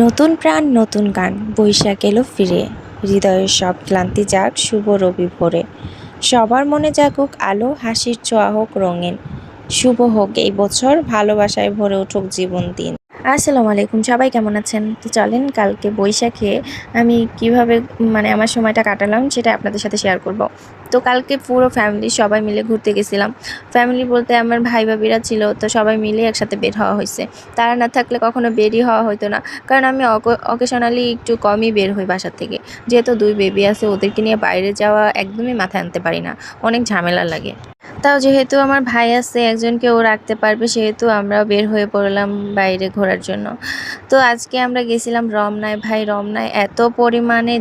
নতুন প্রাণ, নতুন গান, বৈশাখ এলো ফিরে। হৃদয়ের সব ক্লান্তি যাক শুভ রবি ভোরে। সবার মনে জাগুক আলো, হাসির ছোঁয়া হোক রঙিন। শুভ হোক এই বছর, ভালোবাসায় ভরে উঠুক জীবন দিন। আসসালামু আলাইকুম, সবাই কেমন আছেন? তো চলেন, কালকে বৈশাখে আমি কীভাবে মানে আমার সময়টা কাটালাম সেটা আপনাদের সাথে শেয়ার করব। তো কালকে পুরো ফ্যামিলি সবাই মিলে ঘুরতে গেছিলাম। ফ্যামিলি বলতে আমার ভাই ভাবিরা ছিল, তো সবাই মিলে একসাথে বের হওয়া হয়েছে। তারা না থাকলে কখনো বেরই হওয়া হতো না, কারণ আমি অকেশনালি একটু কমই বের হই বাসার থেকে। যেহেতু দুই বেবি আছে, ওদেরকে নিয়ে বাইরে যাওয়া একদমই মাথায় আনতে পারি না, অনেক ঝামেলা লাগে। তাও যেহেতু আমার ভাই আছে একজনকে ও রাখতে পারবে, সেহেতু আমরা বের হয়ে পড়লাম বাইরে ঘোরার জন্য। তো আজকে আমরা গেছিলাম রমনায়। ভাই, রমনায় এত পরিমাণে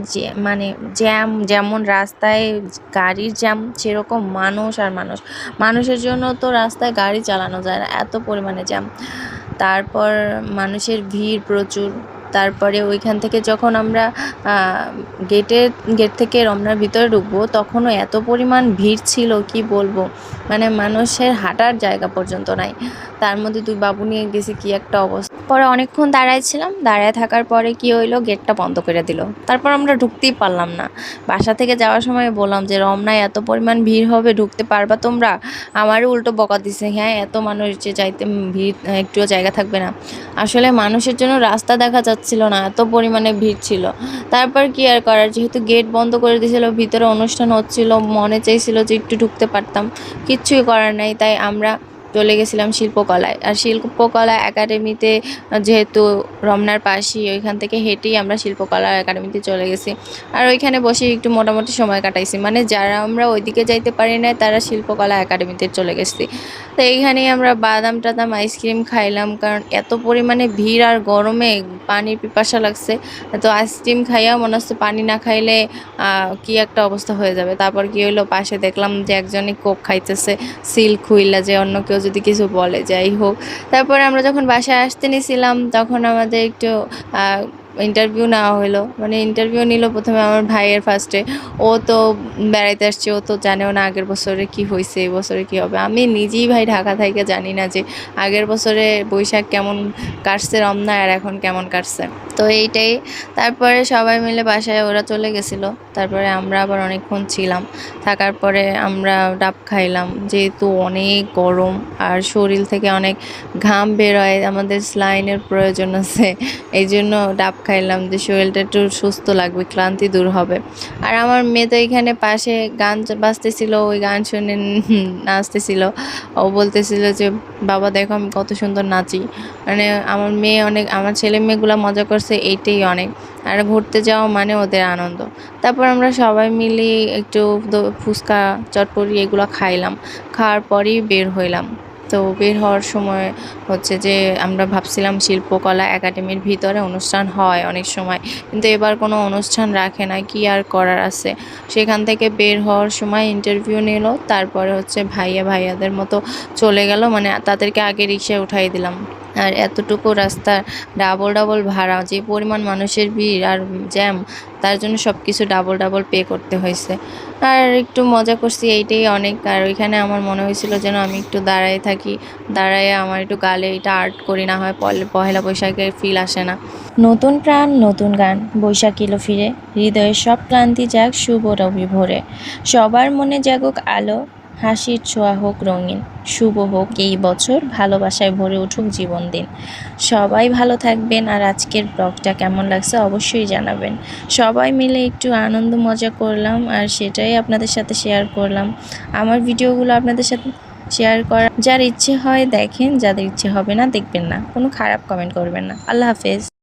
মানে জ্যাম, যেমন রাস্তায় গাড়ির জ্যাম, সেরকম মানুষ আর মানুষ। মানুষের জন্য তো রাস্তায় গাড়ি চালানো যায় না, এত পরিমাণে জ্যাম। তারপর মানুষের ভিড় প্রচুর। তারপরে ওইখান থেকে যখন আমরা গেটে গেট থেকে রমনার ভিতরে ঢুকবো, তখনও এত পরিমাণ ভিড় ছিল, কি বলব? মানে মানুষের হাঁটার জায়গা পর্যন্ত নাই। তার মধ্যে দুই বাবু নিয়ে গেছি, কি একটা অবস্থা। পরে অনেকক্ষণ দাঁড়ায় ছিলাম দাঁড়ায় থাকার পরে কি হইল গেটটা বন্ধ করে দিল। তারপর আমরা ঢুকতেই পারলাম না। বাসা থেকে যাওয়ার সময় বললাম যে, রমনায় এত পরিমাণ ভিড় হবে, ঢুকতে পারবা তোমরা? আমারও উল্টো বকা দিছে হ্যাঁ এত মানুষ যে যাইতে, ভিড়, একটুও জায়গা থাকবে না। আসলে মানুষের জন্য রাস্তা দেখা যাচ্ছিল না, এত পরিমাণে ভিড় ছিল। তারপর কি আর করার? যেহেতু গেট বন্ধ করে দিয়েছিল, ভিতরে অনুষ্ঠান হচ্ছিল, মনে চাইছিল যে একটু ঢুকতে পারতাম। কিচ্ছুই করার নাই, তাই আমরা চলে গেছিলাম শিল্পকলায়। আর শিল্পকলা একাডেমিতে যেহেতু রমনার পাশেই, ওইখান থেকে হেঁটেই আমরা শিল্পকলা একাডেমিতে চলে গেছি। আর ওইখানে বসে একটু মোটামুটি সময় কাটাইছি। মানে যারা আমরা ওইদিকে যাইতে পারি না তারা শিল্পকলা একাডেমিতে চলে গেছি। তো এইখানেই আমরা বাদাম টাদাম আইসক্রিম খাইলাম, কারণ এত পরিমাণে ভিড় আর গরমে পানির পিপাসা লাগছে। তো আইসক্রিম খাইয়া মনে হচ্ছে পানি না খাইলে কি একটা অবস্থা হয়ে যাবে। তারপর কি হইল, পাশে দেখলাম যে একজনই কোক খাইতেছে, সিল্ক হুইলা যে অন্য কেউ যদি কিছু বলে যাই হোক। তারপরে আমরা যখন বাসায় আসতে নিয়েছিলাম তখন আমাদের একটু ইন্টারভিউ নেওয়া হলো মানে ইন্টারভিউ নিল প্রথমে আমার ভাইয়ের ফার্স্টে ও তো বেড়াইতে আসছে, ও তো জানেও না আগের বছরে কি হয়েছে এই বছরে কি হবে। আমি নিজেই ভাই ঢাকা থেকে জানি না যে আগের বছরে বৈশাখ কেমন কাটছে, রমনা আর এখন কেমন কাটছে। তো এইটাই। তারপরে সবাই মিলে বাসায় ওরা চলে গেছিল। তারপরে আমরা আবার অনেকক্ষণ ছিলাম। থাকার পরে আমরা ডাব খাইলাম। যেহেতু অনেক গরম আর শরীর থেকে অনেক ঘাম বেরোয় আমাদের স্লাইনের প্রয়োজন আছে। এই জন্য ডাব খাইলাম যে শরীরটা একটু সুস্থ লাগবে, ক্লান্তি দূর হবে। আর আমার মেয়ে তো এখানে পাশে গান বাজতেছিল, ওই গান শুনে নাচতেছিল। ও বলতেছিল যে, বাবা, দেখো আমি কত সুন্দর নাচি। মানে আমার মেয়ে অনেক, আমার ছেলে মেয়েগুলো মজা করছে, এইটাই অনেক। আর ঘুরতে যাওয়া মানে ওদের আনন্দ। তারপর আমরা সবাই মিলে একটু ফুচকা, চটপটি এগুলো খাইলাম। খাওয়ার পরেই বের হইলাম। তো বের হওয়ার সময় হচ্ছে যে আমরা ভাবছিলাম শিল্পকলা একাডেমির ভিতরে অনুষ্ঠান হয় অনেক সময়। কিন্তু এবার কোনো অনুষ্ঠান রাখে না কি আর করার আছে? সেখান থেকে বের হওয়ার সময় ইন্টারভিউ নিল, তারপরে হচ্ছে ভাইয়া ভাইয়াদের মতো চলে গেল মানে তাদেরকে আগে রিক্সায় উঠাই দিলাম। আর এতটুকু রাস্তা ডাবল ডাবল ভাড়া, যে পরিমাণ মানুষের ভিড় আর জ্যাম তার জন্য সব কিছু ডাবল ডাবল পে করতে হয়েছে। আর একটু মজা করছি, এইটাই অনেক। আর ওইখানে আমার মনে হয়েছিল যেন আমি একটু দাঁড়ায় থাকি, দাঁড়ায় আমার একটু গালে এটা আর্ট করি, না হয় পহেলা বৈশাখের ফিল আসে না। নতুন প্রাণ, নতুন গান, বৈশাখ এলো ফিরে, হৃদয়ের সব ক্লান্তি যাক শুভ রবি ভোরে। সবার মনে জাগুক আলো হাসির ছোঁয়া হোক রঙিন, শুভ হোক এই বছর ভালোবাসায় ভরে উঠুক জীবন দিন সবাই ভালো থাকবেন আর আজকের ব্লগটা কেমন লাগছে অবশ্যই জানাবেন। সবাই মিলে একটু আনন্দ মজা করলাম আর সেটাই আপনাদের সাথে শেয়ার করলাম। আমার ভিডিওগুলো আপনাদের সাথে শেয়ার করা, যার ইচ্ছে হয় দেখেন, যাদের ইচ্ছে হবে না দেখবেন না। কোনো খারাপ কমেন্ট করবেন না। আল্লাহ হাফেজ।